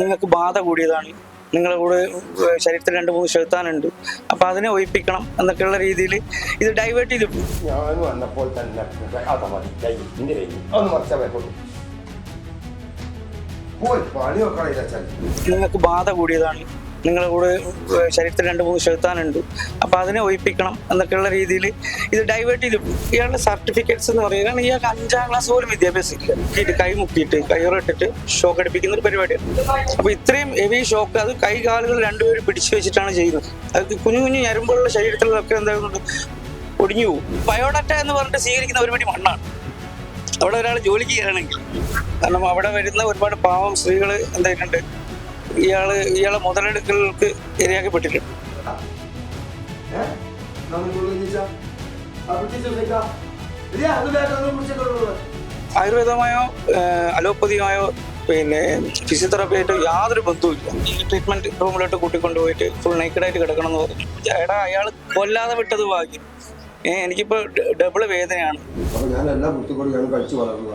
നിങ്ങൾക്ക് ബാധ കൂടിയതാണ്. നിങ്ങളുടെ കൂടെ ശരീരത്തിൽ രണ്ട് മൂന്ന് ചെലുത്താനുണ്ട്. അപ്പൊ അതിനെ ഒഴിപ്പിക്കണം എന്നൊക്കെയുള്ള രീതിയിൽ ഇത് ഡൈവേർട്ട് ചെയ്തു ഞാൻ വന്നപ്പോൾ തന്നെ നിങ്ങൾക്ക് ബാധ കൂടിയതാണ്. നിങ്ങളുടെ കൂടെ ശരീരത്തിൽ രണ്ട് മൂന്ന് ചെലുത്താനുണ്ട്. അപ്പൊ അതിനെ ഒഴിപ്പിക്കണം എന്നൊക്കെയുള്ള രീതിയിൽ ഇത് ഡൈവേർട്ട് ചെയ്തു ഇയാളുടെ സർട്ടിഫിക്കറ്റ്സ് എന്ന് പറയുന്നത് ഇയാൾക്ക് അഞ്ചാം ക്ലാസ് പോലും വിദ്യാഭ്യാസം ഇല്ല മുക്കിയിട്ട് കൈ മുക്കിയിട്ട് കയ്യോറിട്ടിട്ട് ഷോക്ക് അടിപ്പിക്കുന്ന ഒരു പരിപാടിയാണ്. അപ്പൊ ഇത്രയും ഹെവി ഷോക്ക് അത് കൈ കാലുകൾ രണ്ടുപേരും പിടിച്ചു വെച്ചിട്ടാണ് ചെയ്യുന്നത്. അത് കുഞ്ഞു കുഞ്ഞു ഞരമ്പുള്ള ശരീരത്തിലൊക്കെ എന്താകുന്നുണ്ട്? ഒടിഞ്ഞു പോകും. ബയോഡാറ്റ എന്ന് പറഞ്ഞിട്ട് സ്വീകരിക്കുന്ന ഒരുപടി മണ്ണാണ്. അവിടെ ഒരാൾ ജോലിക്ക് കയറണമെങ്കിൽ കാരണം അവിടെ വരുന്ന ഒരുപാട് പാവം സ്ത്രീകൾ എന്തായിട്ടുണ്ട്? ഇയാൾ ഇയാളെ മുതലെടുക്കലുകൾക്ക് ഇരയാക്കപ്പെട്ടിട്ടുണ്ട്. ആയുർവേദമായോ അലോപ്പതിയായോ പിന്നെ ഫിസിയോതെറാപ്പി ആയിട്ട് യാതൊരു ബന്ധവുമില്ല. ഈ ട്രീറ്റ്മെന്റ് റൂമിലോട്ട് കൂട്ടിക്കൊണ്ടുപോയിട്ട് ഫുൾ നൈക്കഡായിട്ട് കിടക്കണം എന്ന് പറഞ്ഞു എടാ അയാൾ കൊല്ലാതെ വിട്ടത് ഭാഗ്യം. ഏഹ് എനിക്കിപ്പോ ഡബിൾ വേദനയാണ്. കഴിച്ചു വളർന്നു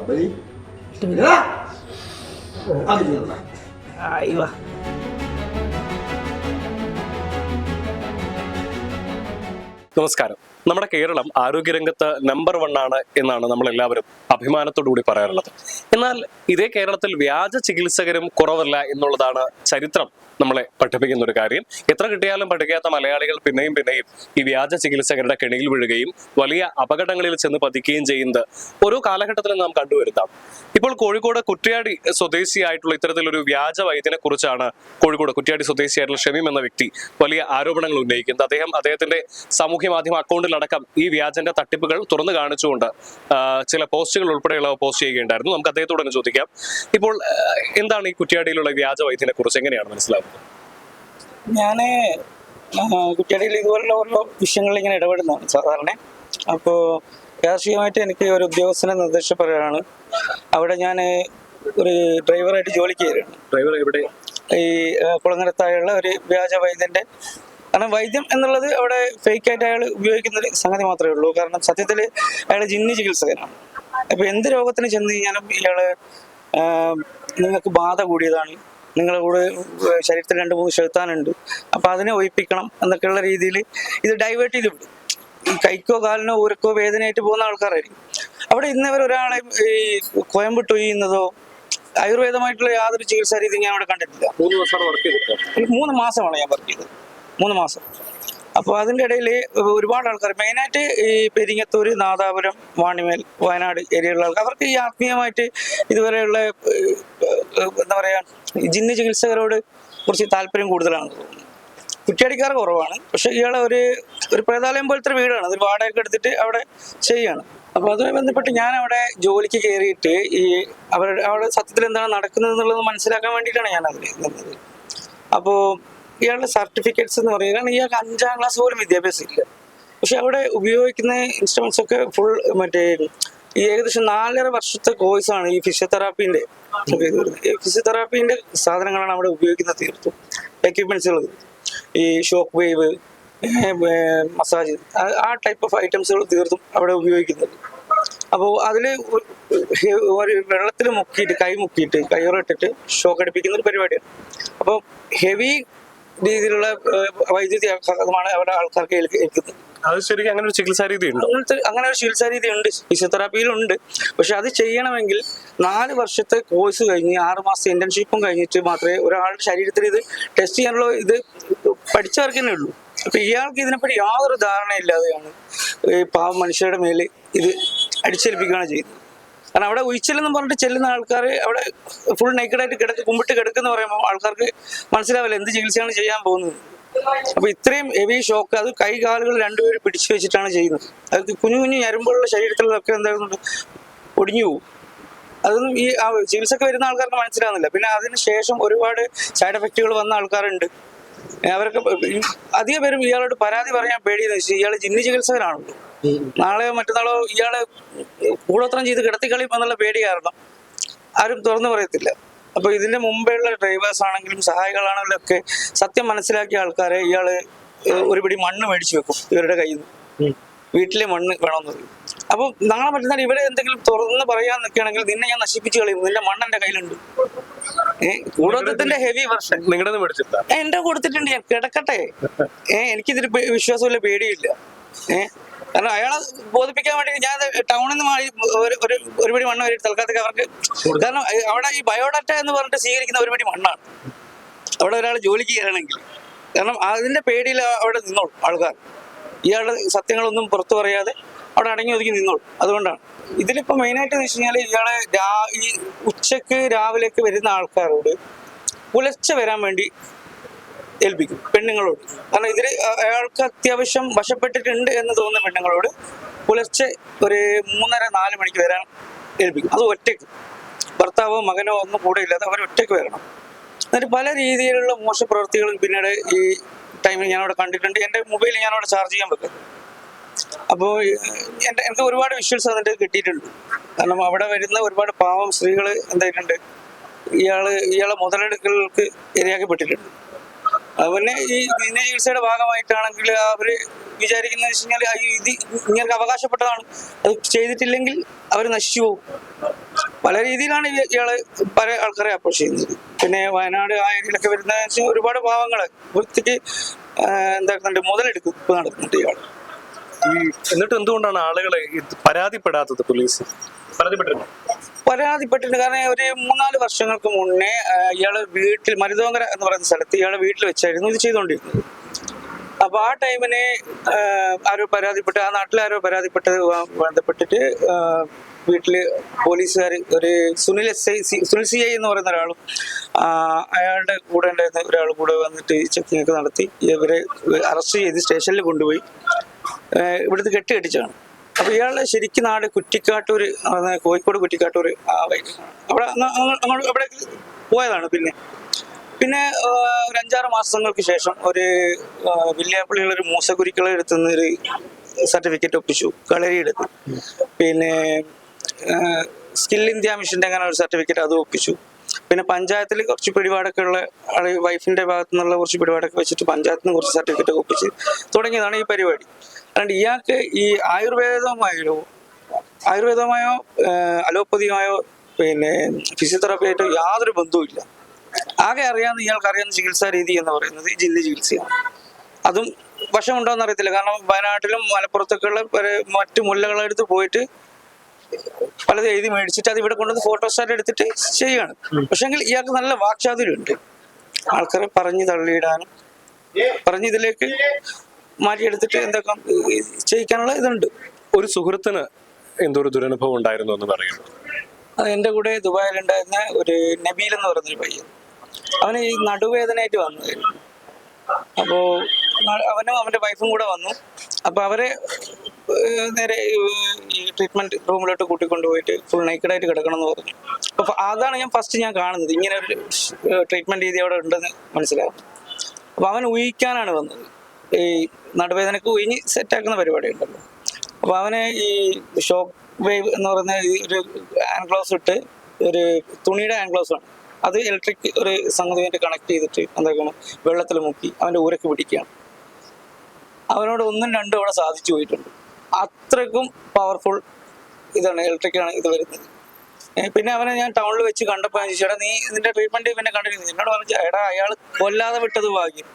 നമസ്കാരം. നമ്മുടെ കേരളം ആരോഗ്യരംഗത്ത് നമ്പർ വൺ ആണ് എന്നാണ് നമ്മൾ എല്ലാവരും അഭിമാനത്തോടു കൂടി പറയാറുള്ളത്. എന്നാൽ ഇതേ കേരളത്തിൽ വ്യാജ ചികിത്സകരും കുറവല്ല എന്നുള്ളതാണ് ചരിത്രം നമ്മളെ പഠിപ്പിക്കുന്ന ഒരു കാര്യം. എത്ര കിട്ടിയാലും പഠിക്കാത്ത മലയാളികൾ പിന്നെയും പിന്നെയും ഈ വ്യാജ ചികിത്സകരുടെ കെണിയിൽ വീഴുകയും വലിയ അപകടങ്ങളിൽ ചെന്ന് പതിക്കുകയും ചെയ്യുന്നത് ഓരോ കാലഘട്ടത്തിലും നാം കണ്ടുവരുത്താം. ഇപ്പോൾ കോഴിക്കോട് കുറ്റ്യാടി സ്വദേശിയായിട്ടുള്ള ഇത്തരത്തിലൊരു വ്യാജ വൈദ്യനെ കുറിച്ചാണ് കോഴിക്കോട് കുറ്റ്യാടി സ്വദേശിയായിട്ടുള്ള ഷമീം എന്ന വ്യക്തി വലിയ ആരോപണങ്ങൾ ഉന്നയിക്കുന്നത്. അദ്ദേഹം അദ്ദേഹത്തിന്റെ സാമൂഹ്യ മാധ്യമ അക്കൗണ്ടിലടക്കം ഈ വ്യാജന്റെ തട്ടിപ്പുകൾ തുറന്നു കാണിച്ചുകൊണ്ട് ചില പോസ്റ്റുകൾ ഉൾപ്പെടെയുള്ളവ പോസ്റ്റ് ചെയ്യുകയുണ്ടായിരുന്നു. നമുക്ക് അദ്ദേഹത്തോട് തന്നെ ചോദിക്കാം. ഇപ്പോൾ എന്താണ് ഈ കുറ്റ്യാടിയിലുള്ള വ്യാജ വൈദ്യനെ കുറിച്ച് എങ്ങനെയാണ് മനസ്സിലാവുന്നത്? ഞാൻ കുറ്റ്യാടിയിൽ ഇതുപോലുള്ള ഓരോ വിഷയങ്ങളിൽ ഇങ്ങനെ ഇടപെടുന്നതാണ് സാധാരണ. അപ്പോൾ രാഷ്ട്രീയമായിട്ട് എനിക്ക് ഒരു ഉദ്യോഗസ്ഥനെ നിർദ്ദേശപ്പെടുകയാണ് അവിടെ ഞാൻ ഒരു ഡ്രൈവറായിട്ട് ജോലിക്ക് കയറുകയാണ്. ഡ്രൈവർ എവിടെ? ഈ കുളങ്ങരത്തായുള്ള ഒരു വ്യാജ വൈദ്യന്റെ കാരണം വൈദ്യം എന്നുള്ളത് അവിടെ ഫേക്ക് ആയിട്ട് അയാൾ ഉപയോഗിക്കുന്ന ഒരു സംഗതി മാത്രമേ ഉള്ളൂ. കാരണം സത്യത്തിൽ അയാൾ ജിന്നി ചികിത്സകനാണ്. അപ്പൊ എന്ത് രോഗത്തിന് ചെന്ന് കഴിഞ്ഞാലും ഇയാൾ നിങ്ങൾക്ക് ബാധ കൂടിയതാണ്. നിങ്ങളുടെ കൂടെ ശരീരത്തിൽ രണ്ട് മൂന്ന് ചെലുത്താനുണ്ട്. അപ്പൊ അതിനെ ഒഴിപ്പിക്കണം എന്നൊക്കെയുള്ള രീതിയിൽ ഇത് ഡൈവേർട്ട് ചെയ്ത് വിടും ഈ കൈക്കോ കാലിനോ ഊരക്കോ വേദനയായിട്ട് പോകുന്ന ആൾക്കാരായിരിക്കും. അവിടെ ഇന്നവർ ഒരാളെ ഈ കോയമ്പിട്ട് ആയുർവേദമായിട്ടുള്ള യാതൊരു ചികിത്സാ രീതി ഞാൻ അവിടെ കണ്ടിട്ടില്ല. മൂന്ന് ദിവസമാണ് വർക്ക് ചെയ്തത് മൂന്ന് മാസമാണ് ഞാൻ വർക്ക് ചെയ്തത്. മൂന്ന് മാസം. അപ്പോൾ അതിന്റെ ഇടയിൽ ഒരുപാട് ആൾക്കാർ മെയിനായിട്ട് ഈ പെരിങ്ങത്തൂര് നാദാപുരം വാണിമേൽ വയനാട് ഏരിയയിലുള്ള ആൾക്കാർ അവർക്ക് ഈ ആത്മീയമായിട്ട് ഇതുവരെയുള്ള എന്താ പറയുക ജിന്ന് ചികിത്സകരോട് കുറച്ച് താല്പര്യം കൂടുതലാണ് കുറ്റിയടിക്കാർ കുറവാണ് പക്ഷെ ഇയാളെ ഒരു ഒരു പ്രേതാലയം പോലത്തെ വീടാണ് അത് വാടകയൊക്കെ എടുത്തിട്ട് അവിടെ ചെയ്യാണ് അപ്പോൾ അതുമായി ബന്ധപ്പെട്ട് ഞാൻ അവിടെ ജോലിക്ക് കയറിയിട്ട് ഈ അവരുടെ അവിടെ സത്യത്തിൽ എന്താണ് നടക്കുന്നത് എന്നുള്ളത് മനസ്സിലാക്കാൻ വേണ്ടിയിട്ടാണ് ഞാൻ അതിൽ നിന്നത്. അപ്പോൾ ഇയാളുടെ സർട്ടിഫിക്കറ്റ്സ് എന്ന് കാരണം ഇയാൾക്ക് അഞ്ചാം ക്ലാസ് പോലും വിദ്യാഭ്യാസം ഇല്ല. പക്ഷെ അവിടെ ഉപയോഗിക്കുന്ന ഇൻസ്ട്രുമെന്റ്സ് ഒക്കെ ഫുൾ മറ്റേ ഈ ഏകദേശം നാലര വർഷത്തെ കോഴ്സാണ് ഈ ഫിസിയോതെറാപ്പിന്റെ ഫിസിയോതെറാപ്പിന്റെ സാധനങ്ങളാണ് അവിടെ ഉപയോഗിക്കുന്നത് തീർത്തും. എക്യുപ്മെന്റ്സുകൾ ഈ ഷോക്ക് വേവ് മസാജ് ആ ടൈപ്പ് ഓഫ് ഐറ്റംസുകൾ തീർത്തും അവിടെ ഉപയോഗിക്കുന്നത് അപ്പോൾ അതിൽ ഒരു വെള്ളത്തിൽ മുക്കിയിട്ട് കൈ മുക്കിയിട്ട് കയ്യുറിട്ടിട്ട് ഷോക്ക് അടിപ്പിക്കുന്ന ഒരു പരിപാടിയാണ്. അപ്പോൾ ഹെവി രീതിയിലുള്ള വൈദ്യുതി ആഘാതമാണ് അവിടെ ആൾക്കാർക്ക് ഏൽക്കുന്നത്. അത് ശരിക്കും അങ്ങനെ ഒരു ചികിത്സാ രീതി ഉണ്ട് അങ്ങനത്തെ അങ്ങനെ ഒരു ചികിത്സാ രീതി ഉണ്ട് ഫിസിയോതെറാപ്പിയിലുണ്ട്. പക്ഷെ അത് ചെയ്യണമെങ്കിൽ നാല് വർഷത്തെ കോഴ്സ് കഴിഞ്ഞ് ആറ് മാസത്തെ ഇന്റേൺഷിപ്പും കഴിഞ്ഞിട്ട് മാത്രമേ ഒരാളുടെ ശരീരത്തിൽ ഇത് ടെസ്റ്റ് ചെയ്യാനുള്ള ഇത് പഠിച്ചവർക്ക് തന്നെ ഉള്ളൂ. അപ്പൊ ഇയാൾക്ക് ഇതിനെപ്പറ്റി യാതൊരു ധാരണയില്ലാതെയാണ് ഈ പാവ മനുഷ്യരുടെ മേലെ ഇത് അടിച്ചേൽപ്പിക്കുകയാണ് ചെയ്യുന്നത്. കാരണം അവിടെ ഉയിച്ചില്ലെന്ന് പറഞ്ഞിട്ട് ചെല്ലുന്ന ആൾക്കാർ അവിടെ ഫുൾ നെക്കഡായിട്ട് കിടക്ക് കുമ്പിട്ട് കിടക്കുന്ന പറയുമ്പോൾ ആൾക്കാർക്ക് മനസ്സിലാവില്ല എന്ത് ചികിത്സയാണ് ചെയ്യാൻ പോകുന്നത്. അപ്പൊ ഇത്രയും ഹെവി ഷോക്ക് അത് കൈ കാലുകൾ രണ്ടുപേരും പിടിച്ചു വെച്ചിട്ടാണ് ചെയ്യുന്നത്. അത് കുഞ്ഞു കുഞ്ഞു ഞരമ്പുള്ള ശരീരത്തിലൊക്കെ എന്താകുന്നുണ്ട്? ഒടിഞ്ഞു പോകും അതൊന്നും ഈ ചികിത്സക്ക് വരുന്ന ആൾക്കാർക്ക് മനസ്സിലാവുന്നില്ല. പിന്നെ അതിന് ശേഷം ഒരുപാട് സൈഡ് എഫക്റ്റുകൾ വന്ന ആൾക്കാരുണ്ട്. അവരൊക്കെ അധിക പേരും ഇയാളോട് പരാതി പറയാൻ പേടിയെന്ന് വെച്ചാൽ ഇയാൾ ജിന്നി ചികിത്സകനാണല്ലോ നാളെയോ മറ്റന്നാളോ ഇയാൾ കൂടോത്രം ചെയ്ത് കിടത്തിക്കളിയും എന്നുള്ള പേടി കാരണം ആരും തുറന്നു പറയത്തില്ല. അപ്പൊ ഇതിന്റെ മുമ്പെയുള്ള ഡ്രൈവേഴ്സ് ആണെങ്കിലും സഹായികളാണെങ്കിലും ഒക്കെ സത്യം മനസ്സിലാക്കിയ ആൾക്കാരെ ഇയാൾ ഒരുപിടി ഒരു പിടി മണ്ണ് മേടിച്ചു വെക്കും ഇവരുടെ കയ്യിൽ നിന്ന് വീട്ടിലെ മണ്ണ് വേണമെന്ന്. പറയും അപ്പൊ നാളെ മറ്റന്നാൾ ഇവിടെ എന്തെങ്കിലും തുറന്ന് പറയാൻ നിൽക്കുകയാണെങ്കിൽ നിന്നെ ഞാൻ നശിപ്പിച്ചു കളയും. നിന്റെ മണ്ണ് എന്റെ കയ്യിലുണ്ട്. ഏഹ് കൂടോത്രത്തിന്റെ ഹെവി വർഷം നിങ്ങളുടെ മേടിച്ചിട്ടാ? എന്റെ കൊടുത്തിട്ടുണ്ട് ഞാൻ കിടക്കട്ടെ. ഏഹ് എനിക്കിതിൽ വിശ്വാസമില്ല പേടിയില്ല. ഏഹ് കാരണം അയാളെ ബോധിപ്പിക്കാൻ വേണ്ടി ഞാൻ ടൗണിൽ നിന്ന് മാറി ഒരു ഒരു ഒരുപടി മണ്ണ് വരെ തൽക്കാലത്തേക്ക് അവർക്ക് കാരണം അവിടെ ഈ ബയോഡാറ്റ എന്ന് പറഞ്ഞിട്ട് സ്വീകരിക്കുന്ന ഒരുപടി മണ്ണാണ്. അവിടെ ഒരാൾ ജോലിക്ക് കയറണമെങ്കിൽ. കാരണം അതിന്റെ പേടിയിൽ അവിടെ നിന്നോളും ആൾക്കാർ. ഇയാളുടെ സത്യങ്ങളൊന്നും പുറത്തു പറയാതെ അവിടെ അടങ്ങി ഒതുക്കി നിന്നോളും. അതുകൊണ്ടാണ്. ഇതിലിപ്പോ മെയിനായിട്ട് എന്ന് വെച്ച് കഴിഞ്ഞാൽ ഇയാളെ രാ- ഈ ഉച്ചയ്ക്ക് രാവിലേക്ക് വരുന്ന ആൾക്കാരോട് പുലർച്ചെ വരാൻ വേണ്ടി ഏൽപ്പിക്കും പെണ്ണുങ്ങളോട്. കാരണം ഇതിൽ അയാൾക്ക് അത്യാവശ്യം വശപ്പെട്ടിട്ടുണ്ട് എന്ന് തോന്നുന്ന പെണ്ണുങ്ങളോട് പുലർച്ചെ ഒരു മൂന്നര നാല് മണിക്ക് വരാൻ ഏൽപ്പിക്കും. അത് ഒറ്റയ്ക്ക്. ഭർത്താവോ മകനോ ഒന്നും കൂടെ ഇല്ലാതെ അവർ ഒറ്റയ്ക്ക് വരണം. എന്നിട്ട് പല രീതിയിലുള്ള മോശ മോശപ്രവൃത്തികളും പിന്നീട് ഈ ടൈമിൽ ഞാൻ അവിടെ കണ്ടിട്ടുണ്ട്. എന്റെ മൊബൈൽ ഞാൻ അവിടെ ചാർജ് ചെയ്യാൻ വെക്കും. അപ്പോൾ എന്റെ എനിക്ക് ഒരുപാട് വിഷ്വൽസ് അതിന്റെ കിട്ടിയിട്ടുണ്ട്. കാരണം അവിടെ വരുന്ന ഒരുപാട് പാവം സ്ത്രീകൾ എന്തായിട്ടുണ്ട്? ഇയാൾ ഇയാളെ മുതലെടുക്കലുകൾക്ക് ഇരയാക്കപ്പെട്ടിട്ടുണ്ട്. അതുപോലെ ഈ ദിന ചികിത്സയുടെ ഭാഗമായിട്ടാണെങ്കിൽ അവർ വിചാരിക്കുന്നത് വെച്ച് കഴിഞ്ഞാൽ ഇത് ഇങ്ങനെ അവകാശപ്പെട്ടതാണ്. അത് ചെയ്തിട്ടില്ലെങ്കിൽ അവർ നശിച്ചു പോകും. പല രീതിയിലാണ് ഇയ- ഇയാൾ പല ആൾക്കാരെ അപ്രോച്ച് ചെയ്യുന്നത്. പിന്നെ വയനാട് ആ ഏരിയയിലൊക്കെ വരുന്ന ഒരുപാട് പാവങ്ങൾ വൃത്തിക്ക് എന്താക്കുന്നുണ്ട് മുതലെടുക്കും ഇപ്പൊ നടക്കുന്നുണ്ട് ഇയാൾ എന്നിട്ട് എന്തുകൊണ്ടാണ് ആളുകളെ പരാതിപ്പെടാത്തത് പോലീസ് പരാതിപ്പെട്ടിരുന്നു? പരാതിപ്പെട്ടിട്ടുണ്ട്. കാരണം ഒരു മൂന്നാൽ വർഷങ്ങൾക്ക് മുന്നേ ഇയാൾ വീട്ടിൽ മരുതോങ്കര എന്ന് പറയുന്ന സ്ഥലത്ത് ഇയാളെ വീട്ടിൽ വെച്ചായിരുന്നു ഇത് ചെയ്തുകൊണ്ടിരുന്നത്. അപ്പൊ ആ ടൈമിന് ആരോ പരാതിപ്പെട്ട് ആ നാട്ടിൽ ആരോ പരാതിപ്പെട്ട് ബന്ധപ്പെട്ടിട്ട് ആ, വീട്ടിൽ പോലീസുകാർ ഒരു Sunil S I Sunil C I എന്ന് പറയുന്ന ഒരാളും അയാളുടെ കൂടെ ഉണ്ടായിരുന്ന ഒരാൾ കൂടെ വന്നിട്ട് ചെക്കിംഗ് ഒക്കെ നടത്തി. ഇവരെ അറസ്റ്റ് ചെയ്ത് സ്റ്റേഷനിൽ കൊണ്ടുപോയി. ഇവിടുത്തെ കെട്ടി കെട്ടിച്ചാണ് അപ്പൊ ഇയാളെ ശരിക്കും നാട് കുറ്റിക്കാട്ടൂര് അതായത് കോഴിക്കോട് വഴി. അവിടെ അങ്ങ് അങ്ങ് അങ്ങോട്ട് അവിടെ പോയതാണ് പിന്നെ. പിന്നെ ഒരു അഞ്ചാറ് മാസങ്ങൾക്ക് ശേഷം ഒരു വില്യാപ്പള്ളിയുള്ള ഒരു മൂസക്കുരിക്കളെ എടുത്തുനിന്ന് ഒരു സർട്ടിഫിക്കറ്റ് ഒപ്പിച്ചു കളരി എടുത്തു പിന്നെ സ്കിൽ ഇന്ത്യ മിഷന്റെ അങ്ങനെ ഒരു സർട്ടിഫിക്കറ്റ് അത് ഒപ്പിച്ചു. പിന്നെ പഞ്ചായത്തിൽ കുറച്ച് പിടിപാടൊക്കെ ഉള്ള വൈഫിന്റെ ഭാഗത്തു നിന്നുള്ള കുറച്ച് പിടിപാടൊക്കെ വെച്ചിട്ട് പഞ്ചായത്തിൽ നിന്ന് കുറച്ച് സർട്ടിഫിക്കറ്റ് ഒപ്പിച്ച് തുടങ്ങിയതാണ് ഈ പരിപാടി. അതുകൊണ്ട് ഇയാൾക്ക് ഈ ആയുർവേദമായോ ആയുർവേദമായോ അലോപ്പതിയോ അലോപ്പതിയുമായോ പിന്നെ ഫിസിയോതെറാപ്പി ആയിട്ടോ യാതൊരു ബന്ധവുമില്ല ആകെ അറിയാവുന്ന ഇയാൾക്ക് അറിയാവുന്ന ചികിത്സാ രീതി എന്ന് പറയുന്നത് ജില്ല ചികിത്സയാണ്. അതും വശമുണ്ടോ എന്ന് അറിയത്തില്ല. കാരണം വയനാട്ടിലും മലപ്പുറത്തൊക്കെയുള്ള മറ്റു മുല്ലകളെടുത്ത് പോയിട്ട് പലത് എഴുതി മേടിച്ചിട്ട് അത് ഇവിടെ കൊണ്ടുവന്ന് ഫോട്ടോസ്റ്റാറ്റ് എടുത്തിട്ട് ചെയ്യാണ്. പക്ഷെങ്കിൽ ഇയാൾക്ക് നല്ല വാക്ചാതുര്യമുണ്ട്. ആൾക്കാരെ പറഞ്ഞു തള്ളിയിടാനും പറഞ്ഞു ഇതിലേക്ക് മാറ്റിയെടുത്തിട്ട് എന്തൊക്കെ ചെയ്യിക്കാനുള്ള ഇതുണ്ട്. ഒരു സുഹൃത്തിന് എന്തൊരു ദുരനുഭവം ഉണ്ടായിരുന്നു എന്ന് പറയുന്നു എന്റെ കൂടെ ദുബായിലുണ്ടായിരുന്ന ഒരു നബീൽ എന്ന് പറയുന്നൊരു പയ്യൻ. അവന് ഈ നടുവേദനയായിട്ട് വന്നു. അപ്പോ അവനും അവന്റെ വൈഫും കൂടെ വന്നു. അപ്പൊ അവരെ നേരെ ഈ ട്രീറ്റ്മെന്റ് റൂമിലോട്ട് കൂട്ടിക്കൊണ്ടുപോയിട്ട് ഫുൾ നൈക്കഡായിട്ട് കിടക്കണം എന്ന് പറഞ്ഞു. അപ്പൊ അതാണ് ഞാൻ ഫസ്റ്റ് ഞാൻ കാണുന്നത്. ഇങ്ങനെ ഒരു ട്രീറ്റ്മെന്റ് രീതി അവിടെ ഉണ്ടെന്ന് മനസ്സിലാവും. അപ്പൊ അവൻ ഊഹിക്കാനാണ് വന്നത്. ഈ നടുവേദനക്ക് ഉയിഞ്ഞ് സെറ്റാക്കുന്ന പരിപാടി ഉണ്ടല്ലോ. അപ്പൊ അവന് ഈ ഷോക്ക് വേവ് എന്ന് പറയുന്ന ഒരു ആൻഗ്ലോസ് ഇട്ട് ഒരു തുണിയുടെ ആൻഗ്ലോസ് ആണ്. അത് ഇലക്ട്രിക് ഒരു സംഗതിയായിട്ട് കണക്ട് ചെയ്തിട്ട് എന്താക്കണം വെള്ളത്തിൽ മുക്കി അവന്റെ ഊരക്ക് പിടിക്കുകയാണ്. അവനോട് ഒന്നും രണ്ടും അവിടെ സാധിച്ചു പോയിട്ടുണ്ട്. അത്രയ്ക്കും പവർഫുൾ ഇതാണ് ഇലക്ട്രിക്കാണ് ഇത് വരുന്നത്. പിന്നെ അവനെ ഞാൻ ടൗണിൽ വെച്ച് കണ്ടപ്പോൾ ഞാൻ ചേട്ടാ നീ ഇതിന്റെ ട്രീറ്റ്മെന്റ് പിന്നെ കണ്ടിരുന്നു. എന്നോട് പറഞ്ഞു എടാ അയാൾ കൊല്ലാതെ വിട്ടത് ഭാഗ്യം.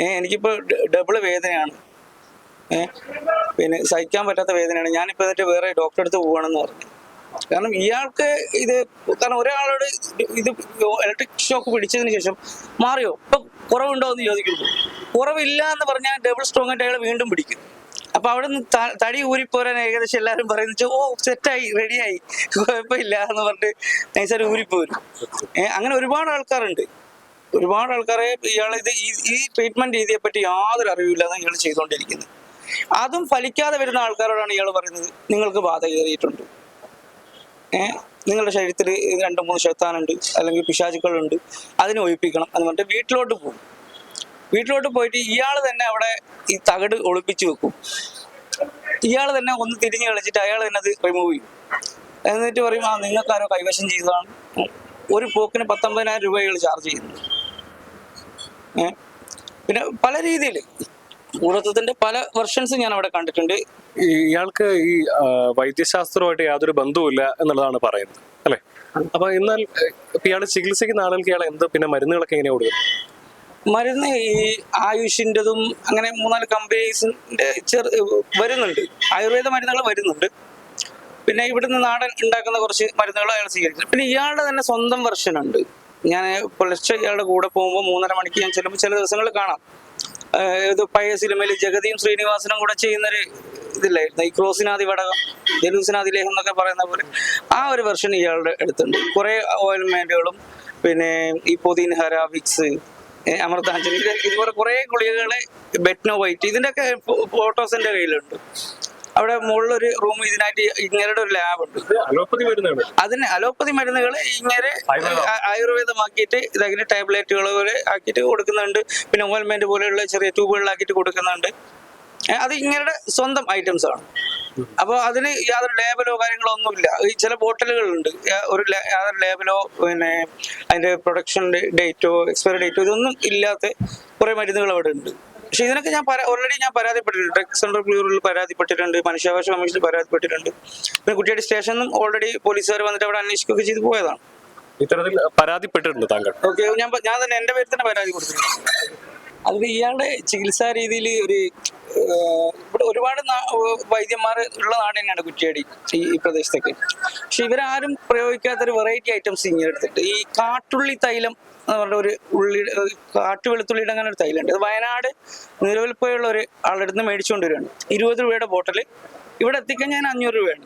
ഏഹ് എനിക്കിപ്പോ ഡബിൾ വേദനയാണ്. ഏഹ് പിന്നെ സഹിക്കാൻ പറ്റാത്ത വേദനയാണ്. ഞാനിപ്പോ എന്നിട്ട് വേറെ ഡോക്ടറെ അടുത്ത് പോവാണെന്ന് പറഞ്ഞു. കാരണം ഇയാൾക്ക് ഇത് കാരണം ഒരാളോട് ഇത് ഇലക്ട്രിക് ഷോക്ക് പിടിച്ചതിന് ശേഷം മാറിയോ ഇപ്പൊ കുറവുണ്ടോ? എന്ന് ചോദിക്കുന്നു കുറവില്ല എന്ന് പറഞ്ഞാൽ ഡബിൾ സ്ട്രോങ് ആയിട്ട് അയാൾ വീണ്ടും പിടിക്കും. അപ്പൊ അവിടെ നിന്ന് തടി ഊരിപ്പോരാൻ ഏകദേശം എല്ലാവരും പറയുന്നത് ഓ സെറ്റായി റെഡിയായി കുഴപ്പമില്ല എന്ന് പറഞ്ഞിട്ട് നൈസായിട്ട് ഊരിപ്പോരും. അങ്ങനെ ഒരുപാട് ആൾക്കാരുണ്ട്. ഒരുപാട് ആൾക്കാരെ ഇയാൾ ഇത് ഈ- ഈ ട്രീറ്റ്മെന്റ് രീതിയെ പറ്റി യാതൊരു അറിവില്ലാതെ ഇയാൾ ചെയ്തുകൊണ്ടിരിക്കുന്നത് അതും ഫലിക്കാതെ വരുന്ന ആൾക്കാരോടാണ് ഇയാൾ പറയുന്നത് നിങ്ങൾക്ക് ബാധ കയറിയിട്ടുണ്ട്. ഏഹ് നിങ്ങളുടെ ശരീരത്തിൽ രണ്ട് മൂന്ന് ശക്താനുണ്ട് അല്ലെങ്കിൽ പിശാചുക്കളുണ്ട് അതിനെ ഒഴിപ്പിക്കണം എന്ന് പറഞ്ഞിട്ട് വീട്ടിലോട്ട് പോകും. വീട്ടിലോട്ട് പോയിട്ട് ഇയാൾ തന്നെ അവിടെ ഈ തകട് ഒളിപ്പിച്ചു വെക്കും. ഇയാൾ തന്നെ ഒന്ന് തിരിഞ്ഞു കളിച്ചിട്ട് അയാൾ തന്നെ അത് റിമൂവ് ചെയ്യും. എന്നിട്ട് പറയും ആ നിങ്ങൾക്കാരോ കൈവശം ചെയ്തതാണ്. ഒരു പോക്കിന് പത്തൊമ്പതിനായിരം രൂപ ഇയാൾ ചാർജ് ചെയ്യുന്നത് പിന്നെ പല രീതിയിൽ ഊർജത്തിന്റെ പല വെർഷൻസ് ഞാൻ അവിടെ കണ്ടിട്ടുണ്ട്. ഇയാൾക്ക് ഈ വൈദ്യശാസ്ത്രമായിട്ട് വൈദ്യശാസ്ത്രവുമായിട്ട് യാതൊരു ബന്ധവുമില്ല എന്നുള്ളതാണ് പറയുന്നത്. അല്ലെ? അപ്പൊ എന്നാൽ ഇയാൾ ചികിത്സിക്കുന്ന ആളുകൾക്ക് ഇയാൾ എന്ത് പിന്നെ മരുന്നുകളൊക്കെ എങ്ങനെ കൊടുക്കും മരുന്ന് ഈ ആയുഷിന്റെതും അങ്ങനെ മൂന്നാൽ കമ്പനീസിന്റെ ചെറു വരുന്നുണ്ട്. ആയുർവേദ മരുന്നുകൾ വരുന്നുണ്ട്. പിന്നെ ഇവിടുന്ന് നാടൻ ഉണ്ടാക്കുന്ന കുറച്ച് മരുന്നുകൾ അയാൾ സ്വീകരിക്കുന്നു. പിന്നെ ഇയാളുടെ തന്നെ സ്വന്തം വെർഷൻ ഉണ്ട്. ഞാൻ പുലർച്ചെ ഇയാളുടെ കൂടെ പോകുമ്പോൾ മൂന്നര മണിക്ക് ഞാൻ ചിലപ്പോൾ ചില ദിവസങ്ങളിൽ കാണാം. ഇത് പഴയ സിനിമയിൽ ജഗതിയും ശ്രീനിവാസനും കൂടെ ചെയ്യുന്നൊരു ഇതില്ലായിരുന്നു ഈ ക്രോസിനാദി വടകം ജലൂസിനാദി ലേഹം എന്നൊക്കെ പറയുന്ന പോലെ. ആ ഒരു വെർഷൻ ഇയാളുടെ അടുത്തുണ്ട്. കുറേ ഓയിൽമെന്റുകളും പിന്നെ ഈ പൊതിൻഹര വിക്സ് അമൃതാഞ്ജലി ഇത് ഇതുപോലെ കുറെ ഗുളികകൾ ബെറ്റ്നോ വൈറ്റ് ഇതിന്റെയൊക്കെ ഫോട്ടോസ് എന്റെ കയ്യിലുണ്ട്. അവിടെ മുകളിലൊരു റൂം ഇതിനായിട്ട് ഇങ്ങനെ ഒരു ലാബ് ഉണ്ട് അലോപ്പതി മരുന്നുകൾ അതിന് അലോപ്പതി മരുന്നുകൾ ഇങ്ങനെ ആയുർവേദമാക്കിയിട്ട് ഇതങ്ങനെ ടാബ്ലറ്റുകൾ പോലെ ആക്കിയിട്ട് കൊടുക്കുന്നുണ്ട്. പിന്നെ ഓയിൽമെന്റ് പോലെയുള്ള ചെറിയ ട്യൂബുകളിലാക്കിയിട്ട് കൊടുക്കുന്നുണ്ട്. അത് ഇങ്ങനെ സ്വന്തം ഐറ്റംസ് ആണ് അപ്പോൾ അതിന് യാതൊരു ലേബലോ കാര്യങ്ങളോ ഒന്നുമില്ല. ഈ ചില ബോട്ടിലുകളുണ്ട്. ഒരു യാതൊരു ലേബലോ പിന്നെ അതിന്റെ പ്രൊഡക്ഷൻ ഡേറ്റോ എക്സ്പയറി ഡേറ്റോ ഇതൊന്നും ഇല്ലാത്ത കുറെ മരുന്നുകൾ അവിടെ ഉണ്ട്. പക്ഷെ ഇതിനൊക്കെ ഞാൻ ഓൾറെഡി ഞാൻ പരാതിപ്പെട്ടിട്ടുണ്ട്. Drug central ബ്യൂറോയിൽ പരാതിപ്പെട്ടിട്ടുണ്ട്. മനുഷ്യാവകാശ കമ്മീഷനിൽ പരാതിപ്പെട്ടിട്ടുണ്ട്. പിന്നെ കുട്ടിയുടെ സ്റ്റേഷനിലും ഓൾറെഡി പോലീസുകാർ വന്നിട്ട് അവിടെ അന്വേഷിക്കുകയൊക്കെ ചെയ്ത് പോയതാണ്. ഇത്തരത്തിൽ പരാതിപ്പെട്ടിട്ടുണ്ട് താങ്കൾ. ഓക്കെ ഞാൻ ഞാൻ തന്നെ എന്റെ പേര് തന്നെ പരാതി കൊടുത്തിട്ടുണ്ട്. അതിൽ ഇയാളുടെ ചികിത്സാ രീതിയിൽ ഒരു ഇവിടെ ഒരുപാട് വൈദ്യന്മാർ ഉള്ള നാട് തന്നെയാണ് കുറ്റിയാടി ഈ ഈ പ്രദേശത്തൊക്കെ. പക്ഷെ ഇവരാരും പ്രയോഗിക്കാത്തൊരു വെറൈറ്റി ഐറ്റംസ് ഇങ്ങനെ എടുത്തിട്ട്. ഈ കാട്ടുള്ളി തൈലം എന്ന് പറഞ്ഞ ഒരു ഉള്ളി കാട്ടു കാട്ടുവെളുത്തുള്ളിയുടെ അങ്ങനെ ഒരു തൈലുണ്ട് അത് വയനാട് നിലവിൽ പോയുള്ള ഒരു ആളുടെ നിന്ന് മേടിച്ചുകൊണ്ട് വരികയാണ് ഇരുപത് രൂപയുടെ ബോട്ടിൽ ഇവിടെ എത്തിക്കഴിഞ്ഞാൽ അഞ്ഞൂറ് രൂപയാണ്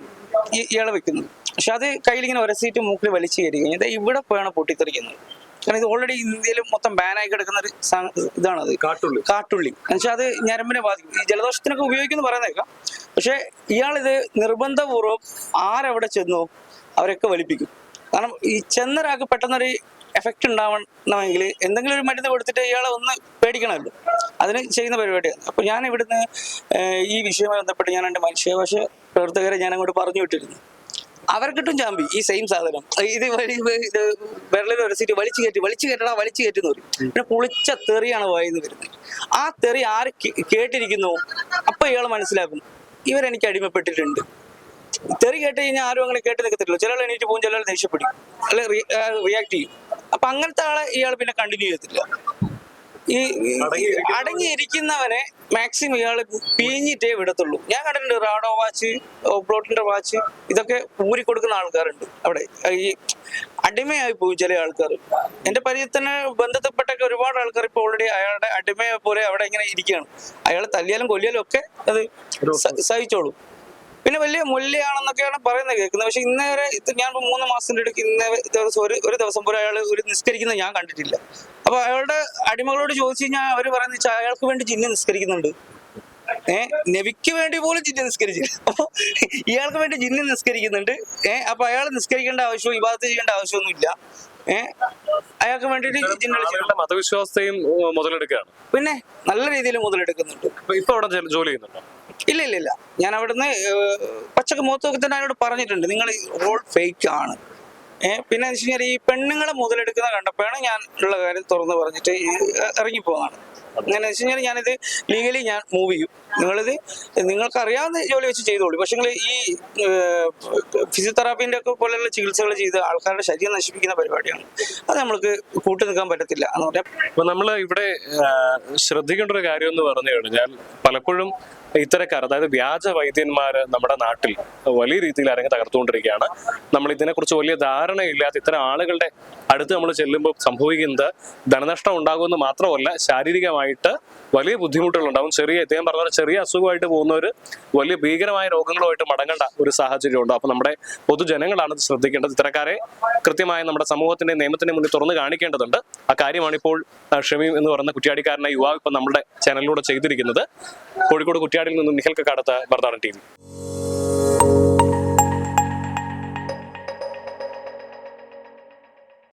ഇയാളെ വെക്കുന്നത്. പക്ഷെ അത് കയ്യിലിങ്ങനെ ഒരസീറ്റ് മൂക്കിൽ വലിച്ചു കയറി കഴിഞ്ഞാൽ ഇവിടെ പോയാണ് പൊട്ടിത്തെറിക്കുന്നത്. കാരണം ഇത് ഓൾറെഡി ഇന്ത്യയിൽ മൊത്തം ബാനായി കിടക്കുന്ന ഒരു ഇതാണ് ഇതാണത്. കാട്ടുള്ളി. കാട്ടുള്ളി. എന്നുവെച്ചാൽ അത് ഞരമ്പിനെ ബാധിക്കും. ഈ ജലദോഷത്തിനൊക്കെ ഉപയോഗിക്കുന്നു പറയുന്നേക്കാം. പക്ഷെ ഇയാളിത് നിർബന്ധപൂർവം ആരവിടെ ചെന്നോ അവരൊക്കെ വലിപ്പിക്കും. കാരണം ഈ ചെന്നൊരാൾക്ക് പെട്ടെന്നൊരു എഫക്റ്റ് ഉണ്ടാവണമെങ്കിൽ എന്തെങ്കിലും ഒരു മരുന്ന് കൊടുത്തിട്ട് ഇയാളെ ഒന്ന് പേടിക്കണമല്ലോ. അതിന് ചെയ്യുന്ന പരിപാടിയാണ്. അപ്പൊ ഞാൻ ഇവിടുന്ന് ഈ വിഷയവുമായി ബന്ധപ്പെട്ട് ഞാൻ എന്റെ മനുഷ്യാവകാശ പ്രവർത്തകരെ ഞാൻ അങ്ങോട്ട് പറഞ്ഞു വിട്ടിരുന്നു. അവർക്കിട്ടും ചാമ്പി ഈ സെയിം സാധനം. ഇത് വിരലിൽ ഒരു സീറ്റ് വലിച്ചു കയറ്റി വലിച്ചു കയറ്റടാ വലിച്ചു കയറ്റുന്ന പറയും. പിന്നെ പുളിച്ച തെറിയാണ് വായിന്ന് വരുന്നത്. ആ തെറി ആര് കേട്ടിരിക്കുന്നു? അപ്പൊ ഇയാൾ മനസ്സിലാക്കും ഇവരെനിക്ക് അടിമപ്പെട്ടിട്ടുണ്ട്. തെറി കേട്ട് കഴിഞ്ഞാൽ ആരും അങ്ങനെ കേട്ട് നിൽക്കത്തില്ല ചില എണീറ്റ് പോകും ചില ദേഷ്യപ്പെടും. അല്ലെ റിയാക്ട് ചെയ്യും. അപ്പൊ അങ്ങനത്തെ ആളെ ഇയാൾ പിന്നെ കണ്ടിന്യൂ ചെയ്യത്തില്ല. ഈ അടങ്ങിയിരിക്കുന്നവനെ- മാക്സിമം ഇയാൾ പിഴിഞ്ഞിട്ടേ വിടത്തുള്ളൂ. ഞാൻ കണ്ടിട്ടുണ്ട് റാഡോ വാച്ച് പ്ലോട്ടിന്റെ വാച്ച് ഇതൊക്കെ ഊരി കൊടുക്കുന്ന ആൾക്കാരുണ്ട് അവിടെ. ഈ അടിമയായി പോയി ചില ആൾക്കാർ എന്റെ പരിചയത്തിന് ബന്ധത്തിൽപ്പെട്ടൊക്കെ ഒരുപാട് ആൾക്കാർ ഇപ്പോൾ ഓൾറെഡി അയാളുടെ അടിമയെ പോലെ അവിടെ ഇങ്ങനെ ഇരിക്കുകയാണ്. അയാൾ തല്ലിയാലും കൊല്ലിയാലും ഒക്കെ അത് സഹിച്ചോളും. പിന്നെ വലിയ മൂല്യമാണെന്നൊക്കെയാണ് പറയുന്നത് കേൾക്കുന്നത്. പക്ഷെ ഇന്നേ വരെ ഞാൻ മൂന്ന് മാസത്തിന്റെ ഇടയ്ക്ക് ഇന്ന ദിവസം ഒരു ഒരു ദിവസം പോലും അയാൾ ഒരു നിസ്കരിക്കുന്നത് ഞാൻ കണ്ടിട്ടില്ല. അപ്പൊ അയാളുടെ അടിമകളോട് ചോദിച്ചു കഴിഞ്ഞാൽ അവർ പറയുന്നത് വെച്ചാൽ അയാൾക്ക് വേണ്ടി ജിന്ന് നിസ്കരിക്കുന്നുണ്ട്. ഏഹ് നബിക്ക് വേണ്ടി പോലും ജിന്ന് നിസ്കരിച്ചില്ല. അപ്പൊ ഇയാൾക്ക് വേണ്ടി ജിന്ന് നിസ്കരിക്കുന്നുണ്ട്. ഏഹ് അപ്പൊ അയാൾ നിസ്കരിക്കേണ്ട ആവശ്യവും ഇബാദത്ത് ചെയ്യേണ്ട ആവശ്യമൊന്നുമില്ല ഏഹ് അയാൾക്ക് വേണ്ടിയിട്ട് ആളുകളുടെ മതവിശ്വാസത്തെയും മുതലെടുക്കുകയാണ്. പിന്നെ നല്ല രീതിയിൽ മുതലെടുക്കുന്നുണ്ട്. ഇപ്പൊ അവിടെ ജോലി ചെയ്യുന്നുണ്ടോ? ഇല്ല ഇല്ല ഇല്ല ഞാൻ അവിടുന്ന് പച്ചക്ക് മുഖത്ത് നോക്കി തന്നെ അവരോട് പറഞ്ഞിട്ടുണ്ട് നിങ്ങൾ ഓൾ ഫേക്ക് ആണ്. ഏഹ് പിന്നെ വെച്ച് കഴിഞ്ഞാൽ ഈ പെണ്ണുങ്ങളെ മുതലെടുക്കുന്ന കണ്ടപ്പോഴാണ് ഞാൻ ഉള്ള കാര്യം തുറന്ന് പറഞ്ഞിട്ട് ഇറങ്ങി ഇറങ്ങിപ്പോകുന്നതാണ് അങ്ങനെ വെച്ച് കഴിഞ്ഞാൽ ഞാനിത് ലീഗലി ഞാൻ മൂവ് ചെയ്യും. നിങ്ങളിത് നിങ്ങൾക്ക് അറിയാവുന്ന ജോലി വെച്ച് ചെയ്തോളൂ. പക്ഷെ നിങ്ങൾ ഈ ഫിസിയോതെറാപ്പിന്റെ ഒക്കെ പോലെയുള്ള ചികിത്സകൾ ചെയ്ത് ആൾക്കാരുടെ ശരീരം നശിപ്പിക്കുന്ന പരിപാടിയാണ്. അത് നമ്മൾക്ക് കൂട്ടു നിൽക്കാൻ പറ്റത്തില്ല എന്ന് നമ്മൾ ഇവിടെ ശ്രദ്ധിക്കേണ്ട ഒരു കാര്യം എന്ന് പറഞ്ഞു കഴിഞ്ഞാൽ പലപ്പോഴും ഇത്തരക്കാർ അതായത് വ്യാജ വൈദ്യന്മാർ നമ്മുടെ നാട്ടിൽ വലിയ രീതിയിൽ അരങ്ങ് തകർത്തുകൊണ്ടിരിക്കുകയാണ്. നമ്മൾ ഇതിനെക്കുറിച്ച് വലിയ ധാരണയില്ലാത്ത ഇത്തരം ആളുകളുടെ അടുത്ത് നമ്മൾ ചെല്ലുമ്പോൾ സംഭവിക്കുന്നത് ധനനഷ്ടം ഉണ്ടാകുമെന്ന് മാത്രമല്ല ശാരീരികമായിട്ട് വലിയ ബുദ്ധിമുട്ടുകൾ ഉണ്ടാവും ചെറിയ ഇദ്ദേഹം പറഞ്ഞ ചെറിയ അസുഖമായിട്ട് പോകുന്നവർ വലിയ ഭീകരമായ രോഗങ്ങളുമായിട്ട് മടങ്ങേണ്ട ഒരു സാഹചര്യം ഉണ്ട് അപ്പൊ നമ്മുടെ പൊതുജനങ്ങളാണ് ശ്രദ്ധിക്കേണ്ടത്. ഇത്തരക്കാരെ കൃത്യമായി നമ്മുടെ സമൂഹത്തിന്റെ നിയമത്തിന്റെ മുന്നിൽ തുറന്നു കാണിക്കേണ്ടതുണ്ട്. ആ കാര്യമാണ് ഇപ്പോൾ ഷമീം എന്ന് പറയുന്ന കുറ്റ്യാടിക്കാരനായ യുവാവ് ഇപ്പൊ നമ്മുടെ ചാനലിലൂടെ ചെയ്തിരിക്കുന്നത്. കോഴിക്കോട് കുറ്റ്യാടിയിൽ നിന്നും നിഹൽ കക്കാടത്ത് ബർദാറൻ ടി.